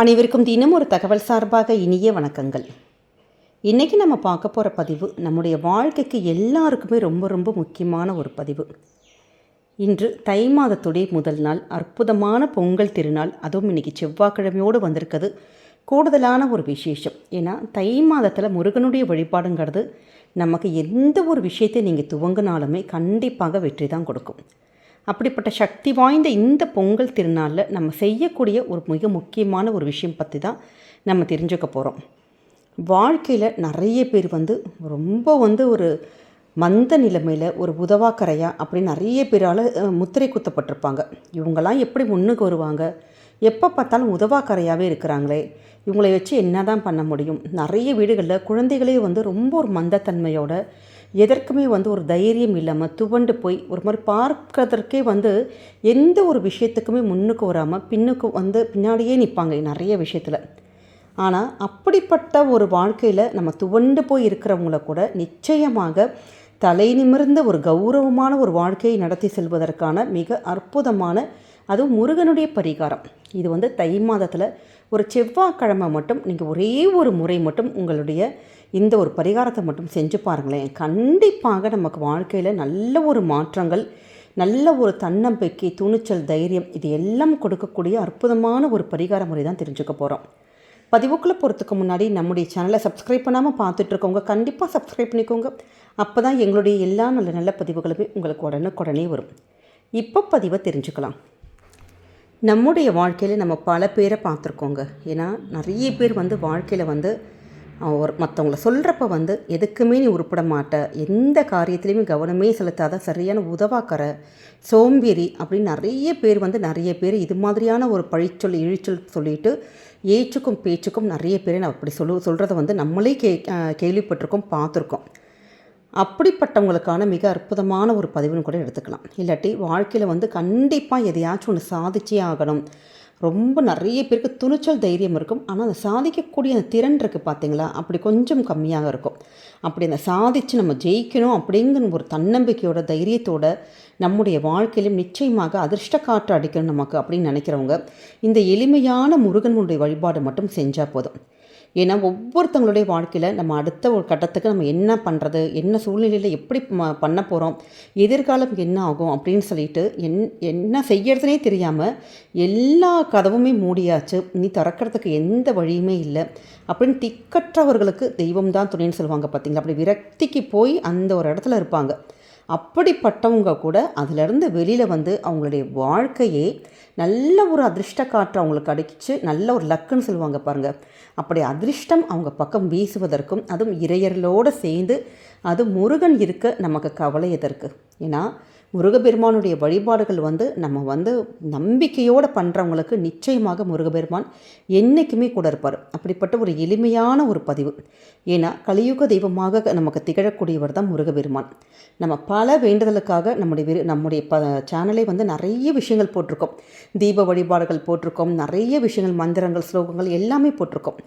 அனைவருக்கும் தினம் ஒரு தகவல் சார்பாக இனிய வணக்கங்கள். இன்றைக்கி நம்ம பார்க்க போகிற பதிவு நம்முடைய வாழ்க்கைக்கு எல்லாருக்குமே ரொம்ப ரொம்ப முக்கியமான ஒரு பதிவு. இன்று தை மாதத்துடைய முதல் நாள் அற்புதமான பொங்கல் திருநாள் அதுவும் இன்றைக்கி செவ்வாய்க்கிழமையோடு வந்திருக்கிறது. கூடுதலான ஒரு விசேஷம். ஏன்னா தை மாதத்தில் முருகனுடைய வழிபாடுங்கிறது நமக்கு எந்த ஒரு விஷயத்தை நீங்கள் துவங்கினாலுமே கண்டிப்பாக வெற்றி தான் கொடுக்கும். அப்படிப்பட்ட சக்தி வாய்ந்த இந்த பொங்கல் திருநாளில் நம்ம செய்யக்கூடிய ஒரு மிக முக்கியமான ஒரு விஷயம் பற்றி தான் நம்ம தெரிஞ்சுக்க போகிறோம் வாழ்க்கையில் நிறைய பேர் வந்து ரொம்ப வந்து ஒரு மந்த நிலைமையில் ஒரு உதவாக்கரையா அப்படின்னு நிறைய பேரால் முத்திரை குத்தப்பட்டிருப்பாங்க. இவங்கெல்லாம் எப்படி முன்னுக்கு வருவாங்க? எப்போ பார்த்தாலும் உதவாக்கரையாகவே இருக்கிறாங்களே. இவங்களை வச்சு என்ன தான் பண்ண முடியும்? நிறைய வீடுகளில் குழந்தைகளே வந்து ரொம்ப ஒரு மந்தத்தன்மையோட எதற்குமே வந்து ஒரு தைரியம் இல்லாமல் துவண்டு போய் ஒரு மாதிரி பார்க்கறதற்கே வந்து எந்த ஒரு விஷயத்துக்குமே முன்னுக்கு வராமல் பின்னுக்கு வந்து பின்னாடியே நிற்பாங்க நிறைய விஷயத்தில். ஆனால் அப்படிப்பட்ட ஒரு வாழ்க்கையில் நம்ம துவண்டு போய் இருக்கிறவங்கள கூட நிச்சயமாக தலை நிமிர்ந்த ஒரு கௌரவமான ஒரு வாழ்க்கையை நடத்தி செல்வதற்கான மிக அற்புதமான அதுவும் முருகனுடைய பரிகாரம். இது வந்து தை மாதத்தில் ஒரு செவ்வாய்க்கிழமை மட்டும் நீங்கள் ஒரே ஒரு முறை மட்டும் உங்களுடைய இந்த ஒரு பரிகாரத்தை மட்டும் செஞ்சு பாருங்களேன். கண்டிப்பாக நமக்கு வாழ்க்கையில் நல்ல ஒரு மாற்றங்கள் நல்ல ஒரு தன்னம்பிக்கை துணிச்சல் தைரியம் இது எல்லாம் கொடுக்கக்கூடிய அற்புதமான ஒரு பரிகார முறை தான் தெரிஞ்சுக்க போகிறோம் பதிவுக்குள்ளே போகிறதுக்கு முன்னாடி நம்முடைய சேனலை சப்ஸ்கிரைப் பண்ணாமல் பார்த்துட்டு இருக்கவங்க கண்டிப்பாக சப்ஸ்கிரைப் பண்ணிக்கோங்க. அப்போ தான் எங்களுடைய எல்லா நல்ல நல்ல பதிவுகளுமே உங்களுக்கு உடனுக்குடனே வரும். இப்போ பதிவை தெரிஞ்சுக்கலாம். நம்முடைய வாழ்க்கையில் நம்ம பல பேரை பார்த்துருக்கோங்க. ஏன்னா நிறைய பேர் வந்து வாழ்க்கையில் வந்து ஒரு மற்றவங்கள சொல்கிறப்ப வந்து எதுக்குமே நீ உருப்பட மாட்ட. எந்த காரியத்துலேயுமே கவனமே செலுத்தாத சரியான உதவாக்கற சோம்பேறி அப்படின்னு நிறைய பேர் வந்து நிறைய பேர் இது மாதிரியான ஒரு பழிச்சொல் இழிச்சொல் சொல்லிட்டு ஏச்சுக்கும் பேச்சுக்கும் நிறைய பேர் நான் அப்படி சொல்லு சொல்கிறத வந்து நம்மளே கே கேள்விப்பட்டிருக்கோம் பார்த்துருக்கோம். அப்படிப்பட்டவங்களுக்கான மிக அற்புதமான ஒரு பதிவுன்னு கூட எடுத்துக்கலாம். இல்லாட்டி வாழ்க்கையில் வந்து கண்டிப்பாக எதையாச்சும் ஒன்று சாதிச்சே ஆகணும். ரொம்ப நிறைய பேருக்கு துணிச்சல் தைரியம் இருக்கும். ஆனால் அதை சாதிக்கக்கூடிய அந்த திறன் இருக்குது பார்த்தீங்களா அப்படி கொஞ்சம் கம்மியாக இருக்கும். அப்படி அந்த சாதித்து நம்ம ஜெயிக்கணும் அப்படிங்கிற ஒரு தன்னம்பிக்கையோட தைரியத்தோட நம்முடைய வாழ்க்கையிலும் நிச்சயமாக அதிர்ஷ்ட காற்று அடிக்கணும் நமக்கு அப்படின்னு நினைக்கிறவங்க இந்த எளிமையான முருகனுடைய வழிபாடு மட்டும் செஞ்சால் போதும். ஏன்னா ஒவ்வொருத்தங்களுடைய வாழ்க்கையில் நம்ம அடுத்த ஒரு கட்டத்துக்கு நம்ம என்ன பண்ணுறது என்ன சூழ்நிலையில் எப்படி பண்ண போகிறோம் எதிர்காலம் என்ன ஆகும் அப்படின்னு சொல்லிட்டு என் என்ன செய்யறதுனே தெரியாமல் எல்லா கதவுமே மூடியாச்சு. நீ திறக்கிறதுக்கு எந்த வழியுமே இல்லை. அப்படின்னு திக்கற்றவர்களுக்கு தெய்வம் தான் துணைன்னு சொல்லுவாங்க பார்த்தீங்களா அப்படி விரக்திக்கு போய் அந்த ஒரு இடத்துல இருப்பாங்க. அப்படிப்பட்டவங்க கூட அதிலிருந்து வெளியில் வந்து அவங்களுடைய வாழ்க்கையே நல்ல ஒரு அதிர்ஷ்ட காற்று அவங்களுக்கு அடிச்சு நல்ல ஒரு லக்குன்னு சொல்லுவாங்க பாருங்கள் அப்படி அதிர்ஷ்டம் அவங்க பக்கம் வீசுவதற்கும் அதுவும் இறையர்களோடு சேர்ந்து அது முருகன் இருக்க நமக்கு கவலை எதற்கு? ஏன்னா முருகபெருமானுடைய வழிபாடுகள் வந்து நம்ம வந்து நம்பிக்கையோடு பண்ணுறவங்களுக்கு நிச்சயமாக முருகபெருமான் என்றைக்குமே கூட இருப்பார். அப்படிப்பட்ட ஒரு எளிமையான ஒரு பதிவு. ஏன்னா கலியுக தெய்வமாக நமக்கு திகழக்கூடியவர் தான் முருகபெருமான் நம்ம பல வேண்டுதலுக்காக நம்முடைய விரு நம்முடைய ப சேனலை வந்து நிறைய விஷயங்கள் போட்டிருக்கோம். தீப வழிபாடுகள் போட்டிருக்கோம். நிறைய விஷயங்கள் மந்திரங்கள் ஸ்லோகங்கள் எல்லாமே போட்டிருக்கோம்.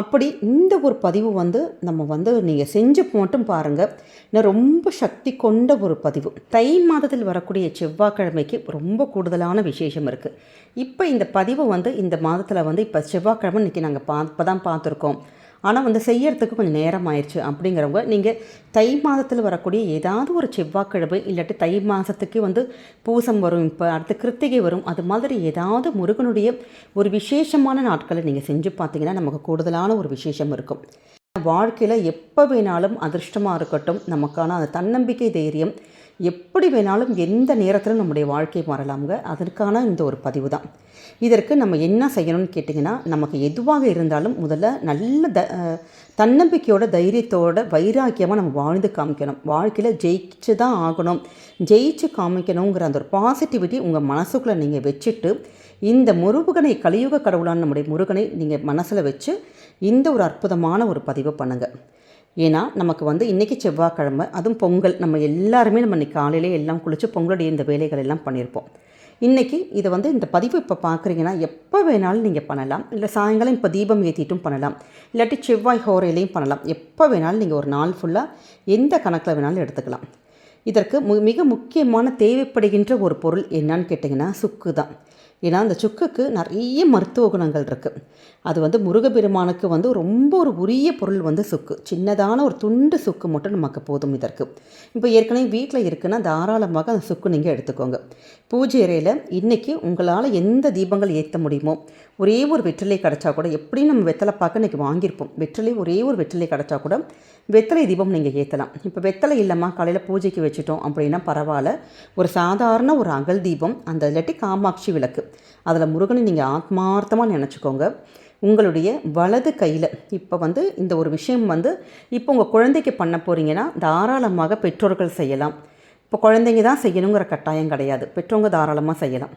அப்படி இந்த ஒரு பதிவு வந்து நம்ம வந்து நீங்கள் செஞ்சு மட்டும் பாருங்கள் இன்னும் ரொம்ப சக்தி கொண்ட ஒரு பதிவு. தை மாதத்தில் வரக்கூடிய செவ்வாய்க்கிழமைக்கு ரொம்ப கூடுதலான விசேஷம் இருக்குது இப்போ இந்த பதிவு வந்து இந்த மாதத்தில் வந்து இப்போ செவ்வாய்க்கிழமை இன்றைக்கி நாங்கள் பா இப்போ தான் பார்த்துருக்கோம். ஆனால் வந்து செய்யறதுக்கு கொஞ்சம் நேரம் ஆயிடுச்சு அப்படிங்கிறவங்க நீங்கள் தை மாதத்தில் வரக்கூடிய ஏதாவது ஒரு செவ்வாய்க்கிழமை இல்லாட்டி தை மாதத்துக்கு வந்து பூசம் வரும் இப்போ அடுத்து கிருத்திகை வரும் அது மாதிரி ஏதாவது முருகனுடைய ஒரு விசேஷமான நாட்களை நீங்கள் செஞ்சு பார்த்தீங்கன்னா நமக்கு கூடுதலான ஒரு விசேஷம் இருக்கும். வாழ்க்கையில் எப்போ வேணாலும் அதிர்ஷ்டமாக இருக்கட்டும் நமக்கான அந்த தன்னம்பிக்கை தைரியம் எப்படி வேணாலும் எந்த நேரத்திலும் நம்முடைய வாழ்க்கை மாறலாமுங்க? அதற்கான இந்த ஒரு பதிவு தான் இதற்கு நம்ம என்ன செய்யணும்னு கேட்டிங்கன்னா நமக்கு எதுவாக இருந்தாலும் முதல்ல நல்ல த தன்னம்பிக்கையோட தைரியத்தோட வைராக்கியமாக நம்ம வாழ்ந்து காமிக்கணும். வாழ்க்கையில் ஜெயிச்சு தான் ஆகணும். ஜெயிச்சு காமிக்கணுங்கிற அந்த ஒரு பாசிட்டிவிட்டி உங்கள் மனசுக்குள்ளே நீங்கள் வச்சுட்டு இந்த முருகனை கலியுக கடவுளான நம்முடைய முருகனை நீங்கள் மனசில் வச்சு இந்த ஒரு அற்புதமான ஒரு பதிவை பண்ணுங்கள் ஏன்னா நமக்கு வந்து இன்றைக்கி செவ்வாய்க்கிழமை அதுவும் பொங்கல் நம்ம எல்லாருமே நம்ம இன்றைக்கி காலையிலே எல்லாம் குளித்து பொங்கலுடைய இந்த வேலைகள் எல்லாம் பண்ணியிருப்போம் இன்றைக்கி இதை வந்து இந்த பதிவு இப்போ பார்க்குறீங்கன்னா எப்போ வேணாலும் நீங்கள் பண்ணலாம். இல்லை சாயங்காலம் இப்போ தீபம் ஏற்றிட்டும் பண்ணலாம். இல்லாட்டி செவ்வாய் ஹோரையிலையும் பண்ணலாம். எப்போ வேணாலும் நீங்கள் ஒரு நாள் ஃபுல்லாக எந்த கணக்கில் வேணாலும் எடுத்துக்கலாம். இதற்கு மு மிக முக்கியமான தேவைப்படுகின்ற ஒரு பொருள் என்னன்னு கேட்டிங்கன்னா சுக்கு தான் ஏன்னா அந்த சுக்குக்கு நிறைய மருத்துவ குணங்கள் இருக்குது அது வந்து முருகப்பெருமானுக்கு வந்து ரொம்ப ஒரு உரிய பொருள் வந்து சுக்கு. சின்னதான ஒரு துண்டு சுக்கு மட்டும் நமக்கு போதும் இதற்கு. இப்போ ஏற்கனவே வீட்டில் இருக்குன்னா தாராளமாக அந்த சுக்கு நீங்கள் எடுத்துக்கோங்க. பூஜை அறையில் இன்றைக்கி உங்களால் எந்த தீபங்கள் ஏற்ற முடியுமோ ஒரே ஒரு வெற்றிலை கிடச்சா கூட எப்படி நம்ம வெத்தலை பார்க்க இன்றைக்கி வாங்கியிருப்போம். வெற்றிலை ஒரே ஒரு வெற்றிலை கிடச்சா கூட வெத்தலை தீபம் நீங்கள் ஏற்றலாம் இப்போ வெத்தலை இல்லைம்மா காலையில் பூஜைக்கு வச்சுட்டோம் அப்படின்னா பரவாயில்ல. ஒரு சாதாரண ஒரு அகல் தீபம் அந்த இல்லாட்டி காமாட்சி விளக்கு. அதில் முருகனை நீங்கள் ஆத்மார்த்தமாக நினச்சிக்கோங்க. உங்களுடைய வலது கையில் இப்போ வந்து இந்த ஒரு விஷயம் வந்து இப்போ உங்கள் குழந்தைக்கு பண்ண போகிறீங்கன்னா தாராளமாக பெற்றோர்கள் செய்யலாம். இப்போ குழந்தைங்க தான் செய்யணுங்கிற கட்டாயம் கிடையாது. பெற்றவங்க தாராளமாக செய்யலாம்.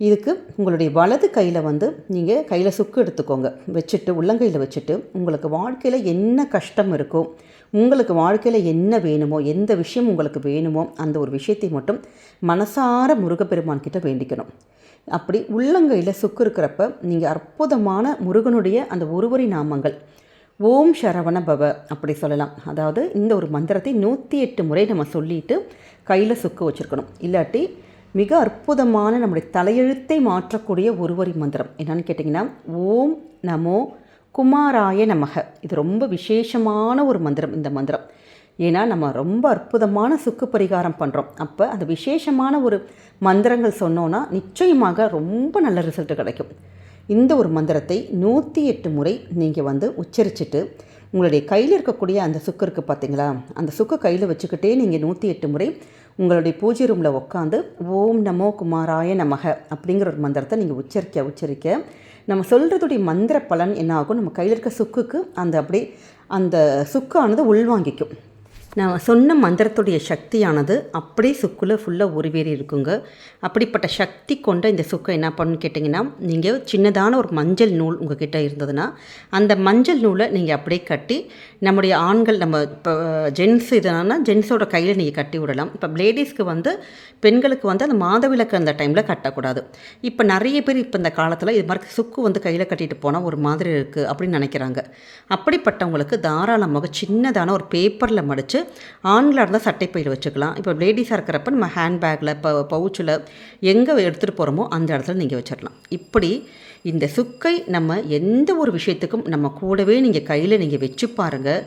இதுக்கு உங்களுடைய வலது கையில் வந்து நீங்கள் கையில் சுக்கு எடுத்துக்கோங்க. வச்சுட்டு உள்ளங்கையில் வச்சுட்டு உங்களுக்கு வாழ்க்கையில் என்ன கஷ்டம் இருக்கோ உங்களுக்கு வாழ்க்கையில் என்ன வேணுமோ எந்த விஷயம் உங்களுக்கு வேணுமோ அந்த ஒரு விஷயத்தை மட்டும் மனசார முருகப்பெருமான் கிட்ட வேண்டிக்கணும். அப்படி உள்ளங்கையில் சுக்கு இருக்கிறப்ப நீங்கள் அற்புதமான முருகனுடைய அந்த ஒருவரி நாமங்கள். ஓம் சரவண பவ அப்படி சொல்லலாம். அதாவது இந்த ஒரு மந்திரத்தை நூற்றி எட்டு முறை நம்ம சொல்லிட்டு கையில் சுக்கு வச்சுருக்கணும். இல்லாட்டி மிக அற்புதமான நம்முடைய தலையெழுத்தை மாற்றக்கூடிய ஒருவரி மந்திரம். என்னன்னு கேட்டிங்கன்னா ஓம் நமோ குமாராய நமக. இது ரொம்ப விசேஷமான ஒரு மந்திரம் இந்த மந்திரம். ஏன்னா நம்ம ரொம்ப அற்புதமான சுக்கு பரிகாரம் பண்ணுறோம் அப்போ அந்த விசேஷமான ஒரு மந்திரங்கள் சொன்னோன்னா நிச்சயமாக ரொம்ப நல்ல ரிசல்ட் கிடைக்கும். இந்த ஒரு மந்திரத்தை நூற்றி எட்டு முறை நீங்கள் வந்து உச்சரிச்சுட்டு உங்களுடைய கையில் இருக்கக்கூடிய அந்த சுக்கு இருக்குது பார்த்தீங்களா அந்த சுக்கு கையில் வச்சுக்கிட்டே நீங்கள் நூற்றி எட்டு முறை உங்களுடைய பூஜை ரூமில் உட்காந்து ஓம் நமோ குமாராய நமக அப்படிங்கிற ஒரு மந்திரத்தை நீங்கள் உச்சரிக்க உச்சரிக்க நம்ம சொல்கிறதுடைய மந்திர பலன் என்ன ஆகும்? நம்ம கையில் இருக்க சுக்குக்கு அந்த அப்படியே அந்த சுக்கானது உள்வாங்கிக்கும். நான் சொன்ன மந்திரத்துடைய சக்தியானது அப்படியே சுக்குல ஃபுல்லாக உருவேறி இருக்குங்க. அப்படிப்பட்ட சக்தி கொண்ட இந்த சுக்கை என்ன பண்ணுன்னு கேட்டிங்கன்னா நீங்கள் சின்னதான ஒரு மஞ்சள் நூல் உங்கள் கிட்டே இருந்ததுன்னா அந்த மஞ்சள் நூலை நீங்கள் அப்படியே கட்டி நம்முடைய ஆண்கள் நம்ம இப்போ ஜென்ஸ் இதனால் ஜென்ஸோட கையில் நீங்கள் கட்டி விடலாம். இப்போ லேடிஸ்க்கு வந்து பெண்களுக்கு வந்து அந்த மாதவிளக்கு அந்த டைமில் கட்டக்கூடாது. இப்போ நிறைய பேர் இப்போ இந்த காலத்தில் இது மாதிரி சுக்கு வந்து கையில் கட்டிட்டு போனால் ஒரு மாதிரி இருக்குது அப்படின்னு நினைக்கிறாங்க. அப்படிப்பட்டவங்களுக்கு தாராளமாக சின்னதான ஒரு பேப்பரில் மடித்து ஆண்களாக இருந்தால் சட்டை பையில் வச்சுக்கலாம். இப்போ லேடிஸாக இருக்கிறப்ப நம்ம ஹேண்ட்பேக்கில் ப பவுச்சில் எங்கே எடுத்துகிட்டு போகிறோமோ அந்த இடத்துல நீங்கள் வச்சிடலாம். இப்படி இந்த சுக்கை நம்ம எந்த ஒரு விஷயத்துக்கும் நம்ம கூடவே நீங்கள் கையில் நீங்கள் வச்சு பாருங்கள்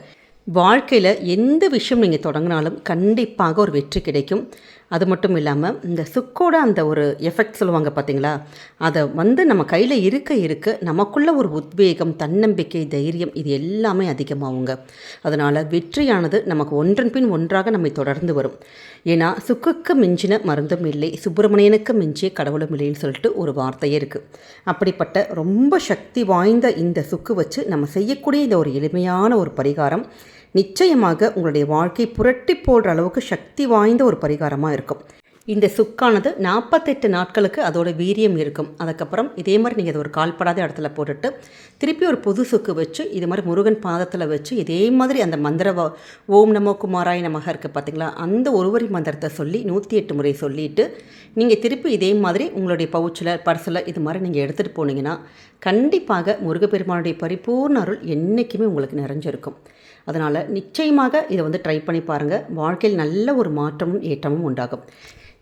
வாழ்க்கையில் எந்த விஷயம் நீங்கள் தொடங்கினாலும் கண்டிப்பாக ஒரு வெற்றி கிடைக்கும். அது மட்டும் இல்லாமல் இந்த சுக்கோட அந்த ஒரு எஃபெக்ட் சொல்லுவாங்க பார்த்தீங்களா அதை வந்து நம்ம கையில் இருக்க இருக்க நமக்குள்ள ஒரு உத்வேகம் தன்னம்பிக்கை தைரியம் இது எல்லாமே அதிகமாகுங்க. அதனால் வெற்றியானது நமக்கு ஒன்றன் பின் ஒன்றாக நம்மை தொடர்ந்து வரும். ஏன்னா சுக்குக்கு மிஞ்சின மருந்தும் இல்லை சுப்பிரமணியனுக்கு மிஞ்சிய கடவுளும் இல்லைன்னு சொல்லிட்டு ஒரு வார்த்தையே இருக்குது அப்படிப்பட்ட ரொம்ப சக்தி வாய்ந்த இந்த சுக்கு வச்சு நம்ம செய்யக்கூடிய இந்த ஒரு எளிமையான ஒரு பரிகாரம் நிச்சயமாக உங்களுடைய வாழ்க்கை புரட்டி போடுற அளவுக்கு சக்தி வாய்ந்த ஒரு பரிகாரமாக இருக்கும். இந்த சுக்கானது நாற்பத்தெட்டு நாட்களுக்கு அதோட வீரியம் இருக்கும். அதுக்கப்புறம் இதே மாதிரி நீங்கள் அதை ஒரு கால்படாத இடத்துல போட்டுட்டு திருப்பி ஒரு புது சுக்கு வச்சு இது மாதிரி முருகன் பாதத்தில் வச்சு இதே மாதிரி அந்த மந்திர ஓம் நமோ குமாராய நமக இருக்குது பார்த்தீங்களா அந்த ஒருவரி மந்திரத்தை சொல்லி நூற்றி எட்டு முறை சொல்லிவிட்டு நீங்கள் திருப்பி இதே மாதிரி உங்களுடைய பவுச்சில் பர்சில் இது மாதிரி நீங்கள் எடுத்துகிட்டு போனீங்கன்னா கண்டிப்பாக முருகப்பெருமானுடைய பரிபூர்ண அருள் என்றைக்குமே உங்களுக்கு நிறைஞ்சிருக்கும். அதனால் நிச்சயமாக இதை வந்து ட்ரை பண்ணி பாருங்கள் வாழ்க்கையில் நல்ல ஒரு மாற்றமும் ஏற்றமும் உண்டாகும்.